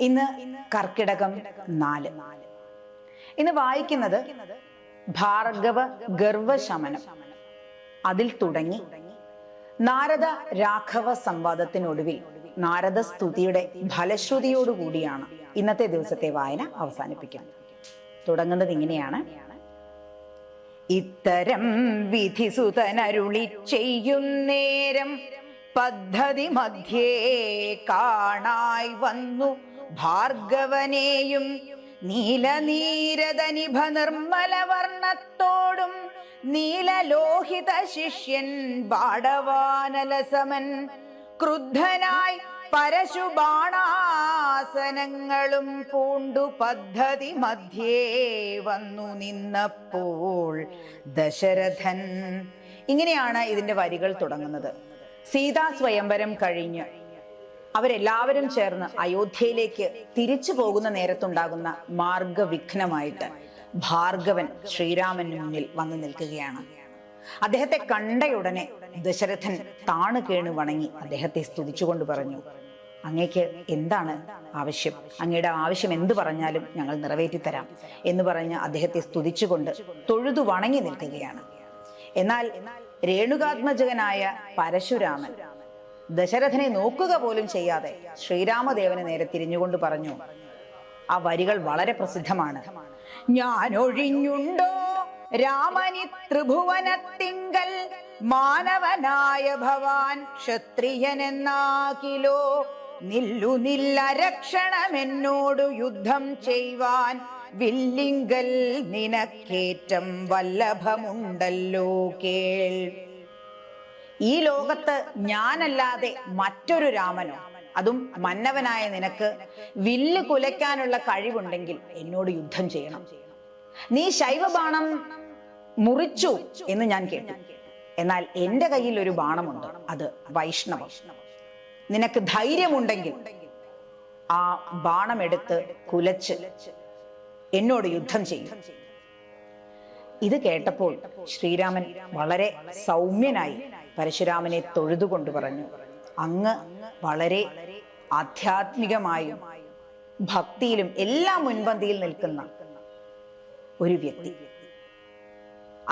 ഇന്ന് കർക്കിടകം നാല്. ഇന്ന് വായിക്കുന്നത് ഭാർഗവ ഗർവശമനം. അതിൽ തുടങ്ങി. നാരദ രാഘവ സംവാദത്തിനൊടുവിൽ നാരദ സ്തുതിയുടെ ഫലശ്രുതിയോടുകൂടിയാണ് ഇന്നത്തെ ദിവസത്തെ വായന അവസാനിപ്പിക്കുന്നത്. തുടങ്ങുന്നത് ഇങ്ങനെയാണ്. ഇത്തരം വിധിസുതനരുളി ചെയ്യുന്നേരം പദ്ധതി മധ്യേ കാണായി വന്നു ഭാർഗവനെയും നീലനീരതനിഭ നിർമ്മലവർണത്തോടും നീലലോഹിത ശിഷ്യൻ ബാടവാനലസമൻ ക്രുദ്ധനായി പരശുബാണാസനങ്ങളും പൂണ്ടു പദ്ധതി മധ്യേ വന്നു നിന്നപ്പോൾ ദശരഥൻ. ഇങ്ങനെയാണ് ഇതിന്റെ വരികൾ തുടങ്ങുന്നത്. സീതാ സ്വയംവരം കഴിഞ്ഞ് അവരെല്ലാവരും ചേർന്ന് അയോധ്യയിലേക്ക് തിരിച്ചു പോകുന്ന നേരത്തുണ്ടാകുന്ന മാർഗവിഘ്നമായിട്ട് ഭാർഗവൻ ശ്രീരാമന് മുന്നിൽ വന്നു നിൽക്കുകയാണ്. അദ്ദേഹത്തെ കണ്ടയുടനെ ദശരഥൻ താണു കേണു വണങ്ങി അദ്ദേഹത്തെ സ്തുതിച്ചുകൊണ്ട് പറഞ്ഞു അങ്ങേക്ക് എന്താണ് ആവശ്യം? അങ്ങയുടെ ആവശ്യം എന്തു പറഞ്ഞാലും ഞങ്ങൾ നിറവേറ്റിത്തരാം എന്ന് പറഞ്ഞ് അദ്ദേഹത്തെ സ്തുതിച്ചുകൊണ്ട് തൊഴുതു വണങ്ങി നിൽക്കുകയാണ്. എന്നാൽ രേണുകാത്മജകനായ പരശുരാമൻ ദശരഥനെ നോക്കുക പോലും ചെയ്യാതെ ശ്രീരാമദേവനെ നേരെ തിരിഞ്ഞുകൊണ്ട് പറഞ്ഞു ആ വരികൾ വളരെ പ്രസിദ്ധമാണ്. ഞാൻ ഒഴിഞ്ഞുണ്ടോ രാമനി ത്രിഭുവനത്തിങ്കൽ മാനവനായ ഭവാൻ ക്ഷത്രിയനെന്നാകിലോ? നില്ലു നില്ലരക്ഷണമെന്നോടു യുദ്ധം ചെയ്യുവാൻ വില്ലിങ്കൽ നിനക്കേറ്റം വല്ലഭമുണ്ടല്ലോ? കേൾ. ഈ ലോകത്ത് ഞാനല്ലാതെ മറ്റൊരു രാമനോ? അതും മന്നവനായ നിനക്ക് വില്ല് കുലയ്ക്കാനുള്ള കഴിവുണ്ടെങ്കിൽ എന്നോട് യുദ്ധം ചെയ്യണം. നീ ശൈവബാണം മുറിച്ചു എന്ന് ഞാൻ കേട്ടു. എന്നാൽ എന്റെ കയ്യിൽ ഒരു ബാണമുണ്ട്. അത് വൈഷ്ണവ. നിനക്ക് ധൈര്യമുണ്ടെങ്കിൽ ആ ബാണമെടുത്ത് കുലച്ച് എന്നോട് യുദ്ധം ചെയ്യും. ഇത് കേട്ടപ്പോൾ ശ്രീരാമൻ വളരെ സൗമ്യനായി പരശുരാമനെ തൊഴുതുകൊണ്ട് പറഞ്ഞു അങ്ങ് വളരെ ആധ്യാത്മികമായും ഭക്തിയിലും എല്ലാ മുൻപന്തിയിൽ നിൽക്കുന്ന ഒരു വ്യക്തി.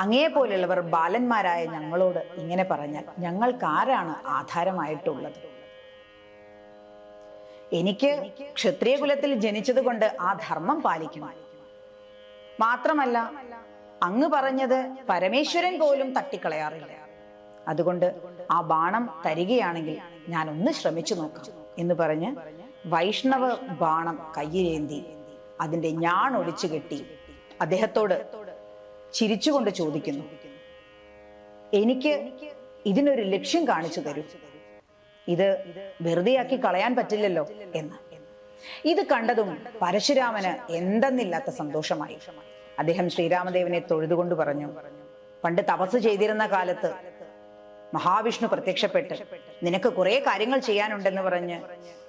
അങ്ങേ പോലുള്ളവർ ബാലന്മാരായ ഞങ്ങളോട് ഇങ്ങനെ പറഞ്ഞാൽ ഞങ്ങൾക്ക് ആരാണ് ആധാരമായിട്ടുള്ളത്. എനിക്ക് ക്ഷത്രിയ കുലത്തിൽ ജനിച്ചത് കൊണ്ട് ആ ധർമ്മം പാലിക്കണം. മാത്രമല്ല അങ്ങ് പറഞ്ഞത് പരമേശ്വരൻ പോലും തട്ടിക്കളയാറില്ല. അതുകൊണ്ട് ആ ബാണം തരികയാണെങ്കിൽ ഞാൻ ഒന്ന് ശ്രമിച്ചു നോക്കാം എന്ന് പറഞ്ഞ് വൈഷ്ണവ ബാണം കയ്യിലേന്തി അതിന്റെ ഞാൻ ഒളിച്ചു കെട്ടി അദ്ദേഹത്തോട് ചിരിച്ചുകൊണ്ട് ചോദിക്കുന്നു എനിക്ക് ഇതിനൊരു ലക്ഷ്യം കാണിച്ചു തരൂ. ഇത് വെറുതെയാക്കി കളയാൻ പറ്റില്ലല്ലോ എന്ന്. ഇത് കണ്ടതും പരശുരാമന് എന്തെന്നില്ലാത്ത സന്തോഷമായി. അദ്ദേഹം ശ്രീരാമദേവനെ തൊഴുതുകൊണ്ട് പറഞ്ഞു പണ്ട് തപസ് ചെയ്തിരുന്ന കാലത്ത് മഹാവിഷ്ണു പ്രത്യക്ഷപ്പെട്ട് നിനക്ക് കുറെ കാര്യങ്ങൾ ചെയ്യാനുണ്ടെന്ന് പറഞ്ഞ്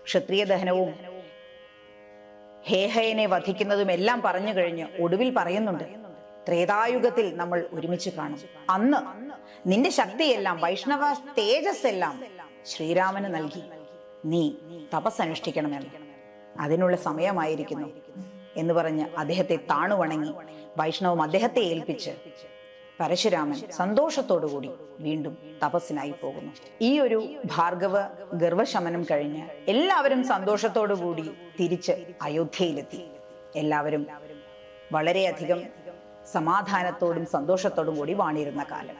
ക്ഷത്രിയ ദഹനവും ഹേഹയനെ വധിക്കുന്നതും എല്ലാം പറഞ്ഞു കഴിഞ്ഞ് ഒടുവിൽ പറയുന്നുണ്ട് ത്രേതായുഗത്തിൽ നമ്മൾ ഒരുമിച്ച് കാണും. അന്ന് നിന്റെ ശക്തിയെല്ലാം വൈഷ്ണവ തേജസ് എല്ലാം ശ്രീരാമന് നൽകി. നീ തപസ് അനുഷ്ഠിക്കണമെന്ന്. അതിനുള്ള സമയമായിരിക്കുന്നു എന്ന് പറഞ്ഞ് അദ്ദേഹത്തെ താണുവണങ്ങി വൈഷ്ണവം അദ്ദേഹത്തെ ഏൽപ്പിച്ച് പരശുരാമൻ സന്തോഷത്തോടുകൂടി വീണ്ടും തപസ്സിനായി പോകുന്നു. ഈ ഒരു ഭാർഗവ ഗർവശമനം കഴിഞ്ഞ് എല്ലാവരും സന്തോഷത്തോടുകൂടി തിരിച്ച് അയോധ്യയിലെത്തി. എല്ലാവരും വളരെയധികം സമാധാനത്തോടും സന്തോഷത്തോടും കൂടി വാണിരുന്ന കാലം.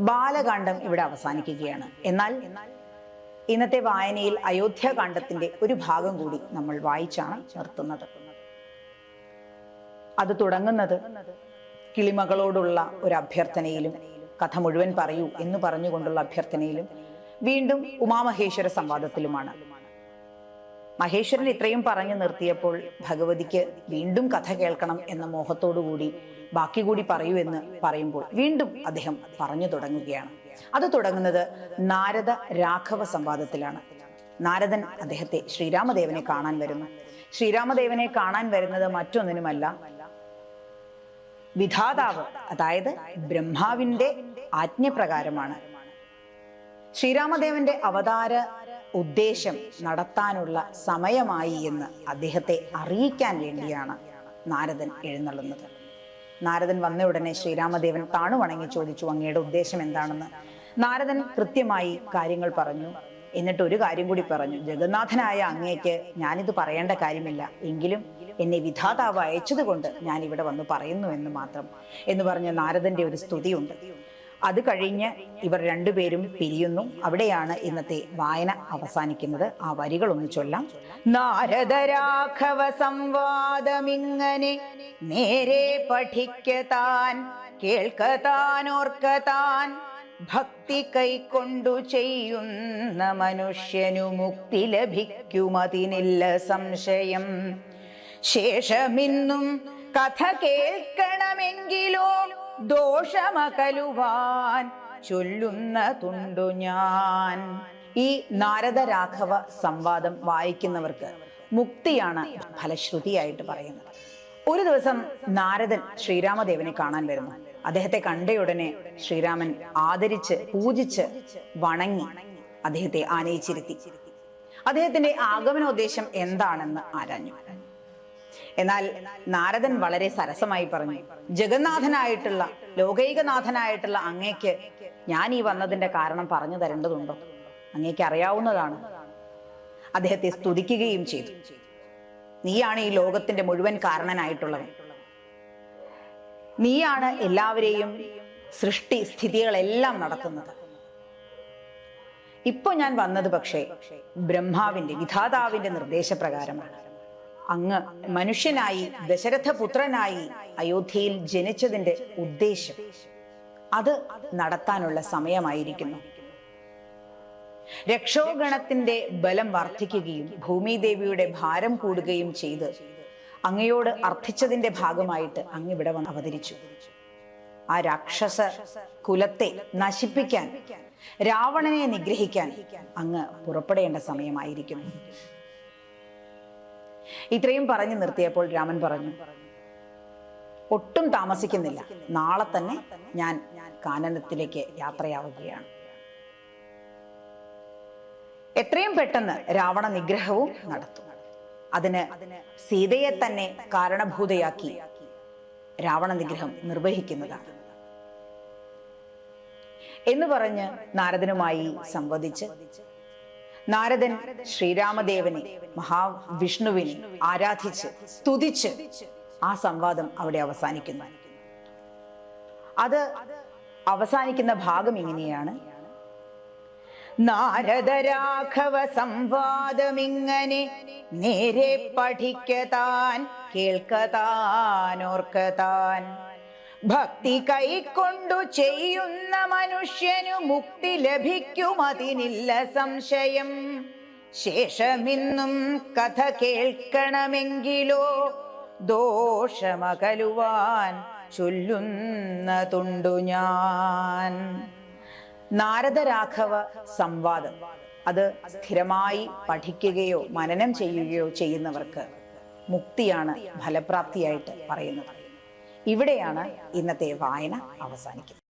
ബാലകാന്ഡം ഇവിടെ അവസാനിക്കുകയാണ്. എന്നാൽ ഇന്നത്തെ വായനയിൽ അയോധ്യാകാന്ഡത്തിന്റെ ഒരു ഭാഗം കൂടി നമ്മൾ വായിച്ചാണ് നിർത്തുന്നത്. അത് തുടങ്ങുന്നത് കിളിമകളോടുള്ള ഒരു അഭ്യർത്ഥനയിലും കഥ മുഴുവൻ പറയൂ എന്ന് പറഞ്ഞുകൊണ്ടുള്ള അഭ്യർത്ഥനയിലും വീണ്ടും ഉമാമഹേശ്വര സംവാദത്തിലുമാണ്. മഹേശ്വരൻ ഇത്രയും പറഞ്ഞു നിർത്തിയപ്പോൾ ഭഗവതിക്ക് വീണ്ടും കഥ കേൾക്കണം എന്ന മോഹത്തോടുകൂടി ബാക്കി കൂടി പറയൂ എന്ന് പറയുമ്പോൾ വീണ്ടും അദ്ദേഹം പറഞ്ഞു തുടങ്ങുകയാണ്. അത് തുടങ്ങുന്നത് നാരദ രാഘവ സംവാദത്തിലാണ്. നാരദൻ അദ്ദേഹത്തെ ശ്രീരാമദേവനെ കാണാൻ വരുന്നു. ശ്രീരാമദേവനെ കാണാൻ വരുന്നത് മറ്റൊന്നിനുമല്ല വിധാതാവ് അതായത് ബ്രഹ്മാവിന്റെ ആജ്ഞപ്രകാരമാണ്. ശ്രീരാമദേവന്റെ അവതാര ഉദ്ദേശം നടത്താനുള്ള സമയമായി എന്ന് അദ്ദേഹത്തെ അറിയിക്കാൻ വേണ്ടിയാണ് നാരദൻ എഴുന്നള്ളുന്നത്. നാരദൻ വന്ന ഉടനെ ശ്രീരാമദേവൻ താണുവണങ്ങി ചോദിച്ചു അങ്ങയുടെ ഉദ്ദേശം എന്താണെന്ന്. നാരദൻ കൃത്യമായി കാര്യങ്ങൾ പറഞ്ഞു. എന്നിട്ട് ഒരു കാര്യം കൂടി പറഞ്ഞു. ജഗന്നാഥനായ അങ്ങേക്ക് ഞാനിത് പറയേണ്ട കാര്യമില്ല. എങ്കിലും എന്നെ വിധാതാവ് അയച്ചതുകൊണ്ട് ഞാൻ ഇവിടെ വന്ന് പറയുന്നു എന്ന് മാത്രം എന്ന് പറഞ്ഞ നാരദന്റെ ഒരു സ്തുതിയുണ്ട്. അത് കഴിഞ്ഞ് ഇവർ രണ്ടുപേരും പിരിയുന്നു. അവിടെയാണ് ഇന്നത്തെ വായന അവസാനിക്കുന്നത്. ആ വരികൾ ഒന്ന് ചൊല്ലാം നാരദരാഘവ സംവാദമിങ്ങനെ നേരെ പഠിക്കാൻ കേൾക്കതാൻ ഓർക്കതാൻ ഭക്തി കൈക്കൊണ്ടു ചെയ്യുന്ന മനുഷ്യനു മുക്തി ലഭിക്കുമതിനില്ല സംശയം. ശേഷമിന്നും കഥ കേൾക്കണമെങ്കിലോ ദോഷമകലുവാൻ ചൊല്ലുന്നതുണ്ടു ഞാൻ. ഈ നാരദ രാഘവ സംവാദം വായിക്കുന്നവർക്ക് മുക്തിയാണ് ഫലശ്രുതിയായിട്ട് പറയുന്നത്. ഒരു ദിവസം നാരദൻ ശ്രീരാമദേവനെ കാണാൻ വരുന്നു. അദ്ദേഹത്തെ കണ്ടയുടനെ ശ്രീരാമൻ ആദരിച്ച് പൂജിച്ച് വണങ്ങി അദ്ദേഹത്തെ ആനയിച്ചിരുത്തി. അദ്ദേഹത്തിന്റെ ആഗമനോദ്ദേശം എന്താണെന്ന് ആരാഞ്ഞു? എന്നാൽ നാരദൻ വളരെ സരസമായി പറഞ്ഞു ജഗന്നാഥനായിട്ടുള്ള ലോകൈകനാഥനായിട്ടുള്ള അങ്ങേക്ക് ഞാൻ ഈ വന്നതിന്റെ കാരണം പറഞ്ഞു തരേണ്ടതുണ്ടോ? അങ്ങേക്ക് അറിയാവുന്നതാണ്. അദ്ദേഹത്തെ സ്തുതിക്കുകയും ചെയ്തു. നീയാണ് ഈ ലോകത്തിന്റെ മുഴുവൻ കാരണനായിട്ടുള്ളവൻ. നീയാണ് എല്ലാവരെയും സൃഷ്ടി സ്ഥിതികളെല്ലാം നടത്തുന്നത്. ഇപ്പൊ ഞാൻ വന്നത് പക്ഷേ ബ്രഹ്മാവിന്റെ വിധാതാവിന്റെ നിർദ്ദേശപ്രകാരമാണ്. അങ്ങ് മനുഷ്യനായി ദശരഥ പുത്രനായി അയോധ്യയിൽ ജനിച്ചതിന്റെ ഉദ്ദേശം അത് നടത്താനുള്ള സമയമായിരിക്കുന്നു. രക്ഷോഗണത്തിന്റെ ബലം വർദ്ധിക്കുകയും ഭൂമിദേവിയുടെ ഭാരം കൂടുകയും ചെയ്ത് അങ്ങയോട് അർത്ഥിച്ചതിന്റെ ഭാഗമായിട്ട് അങ്ങ് ഇവിടെ വന്ന് അവതരിച്ചു. ആ രാക്ഷസ കുലത്തെ നശിപ്പിക്കാൻ രാവണനെ നിഗ്രഹിക്കാൻ അങ്ങ് പുറപ്പെടേണ്ട സമയമായിരിക്കും ഇത്രയും പറഞ്ഞു നിർത്തിയപ്പോൾ രാമൻ പറഞ്ഞു ഒട്ടും താമസിക്കുന്നില്ല. നാളെ തന്നെ ഞാൻ കാനനത്തിലേക്ക് യാത്രയാവുകയാണ്. എത്രയും പെട്ടെന്ന് രാവണ നിഗ്രഹവും നടത്തും അതിന് സീതയെ തന്നെ കാരണഭൂതയാക്കി രാവണ നിഗ്രഹം നിർവഹിക്കുന്നതാണ്. എന്ന് പറഞ്ഞ് നാരദനുമായി സംവദിച്ച് നാരദൻ ശ്രീരാമദേവനെ മഹാവിഷ്ണുവിനെ ആരാധിച്ച് സ്തുതിച്ച് ആ സംവാദം അവിടെ അവസാനിക്കുന്നു. അത് അവസാനിക്കുന്ന ഭാഗം ഇങ്ങനെയാണ്. നാരദരാഘവ സംവാദമിങ്ങനെ നേരെ പഠിക്കതാൻ കേൾക്കതാനോർക്കതാൻ. ഭക്തി കൈക്കൊണ്ടു ചെയ്യുന്ന മനുഷ്യനു മുക്തി ലഭിക്കുമതിനില്ല സംശയം. ശേഷമിന്നും കഥ കേൾക്കണമെങ്കിലോ ദോഷമകലുവാൻ ചൊല്ലുന്നതുണ്ടു ഞാൻ. നാരദരാഘവ സംവാദം. അത് സ്ഥിരമായി പഠിക്കുകയോ മനനം ചെയ്യുകയോ ചെയ്യുന്നവർക്ക് മുക്തിയാണ് ഫലപ്രാപ്തിയായിട്ട് പറയുന്നത്. ഇവിടെയാണ് ഇന്നത്തെ വായന അവസാനിക്കുന്നത്.